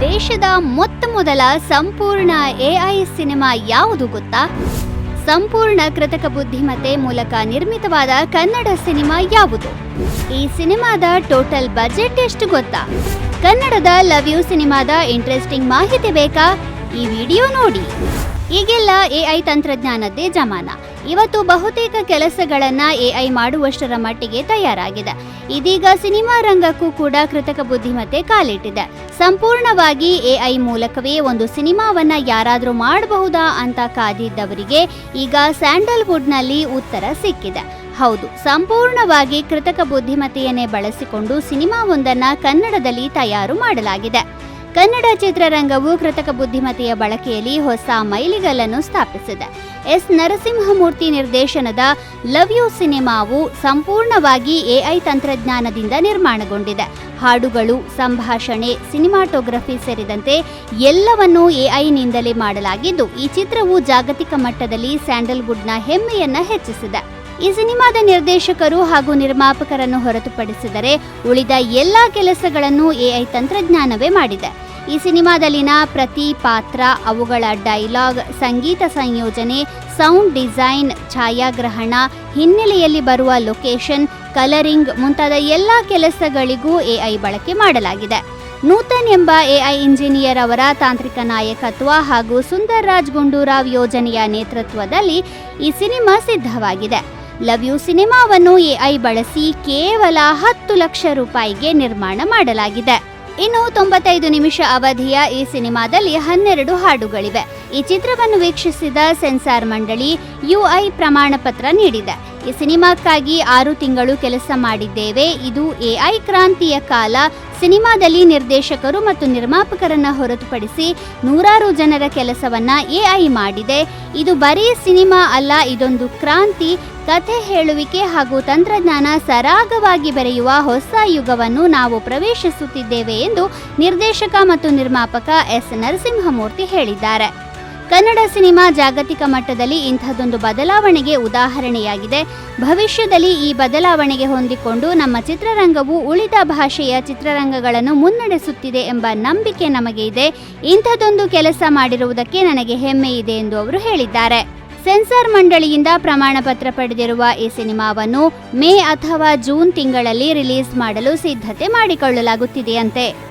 ದೇಶದ ಮೊತ್ತ ಮೊದಲ ಸಂಪೂರ್ಣ ಎಐ ಸಿನಿಮಾ ಯಾವುದು ಗೊತ್ತಾ? ಸಂಪೂರ್ಣ ಕೃತಕ ಬುದ್ಧಿಮತ್ತೆ ಮೂಲಕ ನಿರ್ಮಿತವಾದ ಕನ್ನಡ ಸಿನಿಮಾ ಯಾವುದು? ಈ ಸಿನಿಮಾದ ಟೋಟಲ್ ಬಜೆಟ್ ಎಷ್ಟು ಗೊತ್ತಾ? ಕನ್ನಡದ ಲವ್ ಯು ಸಿನಿಮಾದ ಇಂಟ್ರೆಸ್ಟಿಂಗ್ ಮಾಹಿತಿ ಬೇಕಾ? ಈ ವಿಡಿಯೋ ನೋಡಿ. ಈಗೆಲ್ಲ ಎಐ ತಂತ್ರಜ್ಞಾನದ್ದೇ ಜಮಾನ. ಇವತ್ತು ಬಹುತೇಕ ಕೆಲಸಗಳನ್ನು ಎಐ ಮಾಡುವಷ್ಟರ ಮಟ್ಟಿಗೆ ತಯಾರಾಗಿದೆ. ಇದೀಗ ಸಿನಿಮಾ ರಂಗಕ್ಕೂ ಕೂಡ ಕೃತಕ ಬುದ್ಧಿಮತ್ತೆ ಕಾಲಿಟ್ಟಿದೆ. ಸಂಪೂರ್ಣವಾಗಿ ಎಐ ಮೂಲಕವೇ ಒಂದು ಸಿನಿಮಾವನ್ನ ಯಾರಾದರೂ ಮಾಡಬಹುದಾ ಅಂತ ಕಾದಿದ್ದವರಿಗೆ ಈಗ ಸ್ಯಾಂಡಲ್ವುಡ್ನಲ್ಲಿ ಉತ್ತರ ಸಿಕ್ಕಿದೆ. ಹೌದು, ಸಂಪೂರ್ಣವಾಗಿ ಕೃತಕ ಬುದ್ಧಿಮತ್ತೆಯನ್ನೇ ಬಳಸಿಕೊಂಡು ಸಿನಿಮಾವೊಂದನ್ನು ಕನ್ನಡದಲ್ಲಿ ತಯಾರು ಮಾಡಲಾಗಿದೆ. ಕನ್ನಡ ಚಿತ್ರರಂಗವು ಕೃತಕ ಬುದ್ಧಿಮತ್ತೆಯ ಬಳಕೆಯಲ್ಲಿ ಹೊಸ ಮೈಲಿಗಲ್ಲನ್ನು ಸ್ಥಾಪಿಸಿದೆ. ಎಸ್. ನರಸಿಂಹಮೂರ್ತಿ ನಿರ್ದೇಶನದ ಲವ್ ಯು ಸಿನಿಮಾವು ಸಂಪೂರ್ಣವಾಗಿ ಎಐ ತಂತ್ರಜ್ಞಾನದಿಂದ ನಿರ್ಮಾಣಗೊಂಡಿದೆ. ಹಾಡುಗಳು, ಸಂಭಾಷಣೆ, ಸಿನಿಮಾಟೋಗ್ರಫಿ ಸೇರಿದಂತೆ ಎಲ್ಲವನ್ನೂ ಎಐನಿಂದಲೇ ಮಾಡಲಾಗಿದ್ದು, ಈ ಚಿತ್ರವು ಜಾಗತಿಕ ಮಟ್ಟದಲ್ಲಿ ಸ್ಯಾಂಡಲ್ವುಡ್ನ ಹೆಮ್ಮೆಯನ್ನ ಹೆಚ್ಚಿಸಿದೆ. ಈ ಸಿನಿಮಾದ ನಿರ್ದೇಶಕರು ಹಾಗೂ ನಿರ್ಮಾಪಕರನ್ನು ಹೊರತುಪಡಿಸಿದರೆ ಉಳಿದ ಎಲ್ಲಾ ಕೆಲಸಗಳನ್ನು ಎಐ ತಂತ್ರಜ್ಞಾನವೇ ಮಾಡಿದೆ. ಈ ಸಿನಿಮಾದಲ್ಲಿನ ಪ್ರತಿ ಪಾತ್ರ, ಅವುಗಳ ಡೈಲಾಗ್, ಸಂಗೀತ ಸಂಯೋಜನೆ, ಸೌಂಡ್ ಡಿಸೈನ್, ಛಾಯಾಗ್ರಹಣ, ಹಿನ್ನೆಲೆಯಲ್ಲಿ ಬರುವ ಲೊಕೇಶನ್, ಕಲರಿಂಗ್ ಮುಂತಾದ ಎಲ್ಲ ಕೆಲಸಗಳಿಗೂ ಎಐ ಬಳಕೆ ಮಾಡಲಾಗಿದೆ. ನೂತನ್ ಎಂಬ ಎಐ ಇಂಜಿನಿಯರ್ ಅವರ ತಾಂತ್ರಿಕ ನಾಯಕತ್ವ ಹಾಗೂ ಸುಂದರ್ ರಾಜ್ ಗುಂಡೂರಾವ್ ಯೋಜನೆಯ ನೇತೃತ್ವದಲ್ಲಿ ಈ ಸಿನಿಮಾ ಸಿದ್ಧವಾಗಿದೆ. ಲವ್ ಯು ಸಿನಿಮಾವನ್ನು ಎಐ ಬಳಸಿ ಕೇವಲ ಹತ್ತು ಲಕ್ಷ ರೂಪಾಯಿಗೆ ನಿರ್ಮಾಣ ಮಾಡಲಾಗಿದೆ. ಇನ್ನು ತೊಂಬತ್ತೈದು ನಿಮಿಷ ಅವಧಿಯ ಈ ಸಿನಿಮಾದಲ್ಲಿ ಹನ್ನೆರಡು ಹಾಡುಗಳಿವೆ. ಈ ಚಿತ್ರವನ್ನು ವೀಕ್ಷಿಸಿದ ಸೆನ್ಸಾರ್ ಮಂಡಳಿ ಯುಐ ಪ್ರಮಾಣ ಪತ್ರ ನೀಡಿದೆ. ಈ ಸಿನಿಮಾಕ್ಕಾಗಿ ಆರು ತಿಂಗಳು ಕೆಲಸ ಮಾಡಿದ್ದೇವೆ. ಇದು ಎಐ ಕ್ರಾಂತಿಯ ಕಾಲ. ಸಿನಿಮಾದಲ್ಲಿ ನಿರ್ದೇಶಕರು ಮತ್ತು ನಿರ್ಮಾಪಕರನ್ನ ಹೊರತುಪಡಿಸಿ ನೂರಾರು ಜನರ ಕೆಲಸವನ್ನ ಎಐ ಮಾಡಿದೆ. ಇದು ಬರೀ ಸಿನಿಮಾ ಅಲ್ಲ, ಇದೊಂದು ಕ್ರಾಂತಿ. ಕಥೆ ಹೇಳುವಿಕೆ ಹಾಗೂ ತಂತ್ರಜ್ಞಾನ ಸರಾಗವಾಗಿ ಬೆರೆಯುವ ಹೊಸ ಯುಗವನ್ನು ನಾವು ಪ್ರವೇಶಿಸುತ್ತಿದ್ದೇವೆ ಎಂದು ನಿರ್ದೇಶಕ ಮತ್ತು ನಿರ್ಮಾಪಕ ಎಸ್. ನರಸಿಂಹಮೂರ್ತಿ ಹೇಳಿದ್ದಾರೆ. ಕನ್ನಡ ಸಿನಿಮಾ ಜಾಗತಿಕ ಮಟ್ಟದಲ್ಲಿ ಇಂಥದ್ದೊಂದು ಬದಲಾವಣೆಗೆ ಉದಾಹರಣೆಯಾಗಿದೆ. ಭವಿಷ್ಯದಲ್ಲಿ ಈ ಬದಲಾವಣೆಗೆ ಹೊಂದಿಕೊಂಡು ನಮ್ಮ ಚಿತ್ರರಂಗವು ಉಳಿದ ಭಾಷೆಯ ಚಿತ್ರರಂಗಗಳನ್ನು ಮುನ್ನಡೆಸುತ್ತಿದೆ ಎಂಬ ನಂಬಿಕೆ ನಮಗೆ ಇದೆ. ಇಂಥದ್ದೊಂದು ಕೆಲಸ ಮಾಡಿರುವುದಕ್ಕೆ ನನಗೆ ಹೆಮ್ಮೆ ಇದೆ ಎಂದು ಅವರು ಹೇಳಿದ್ದಾರೆ. ಸೆನ್ಸಾರ್ ಮಂಡಳಿಯಿಂದ ಪ್ರಮಾಣ ಪತ್ರ ಪಡೆದಿರುವ ಈ ಸಿನಿಮಾವನ್ನು ಮೇ ಅಥವಾ ಜೂನ್ ತಿಂಗಳಲ್ಲಿ ರಿಲೀಸ್ ಮಾಡಲು ಸಿದ್ಧತೆ ಮಾಡಿಕೊಳ್ಳಲಾಗುತ್ತಿದೆಯಂತೆ.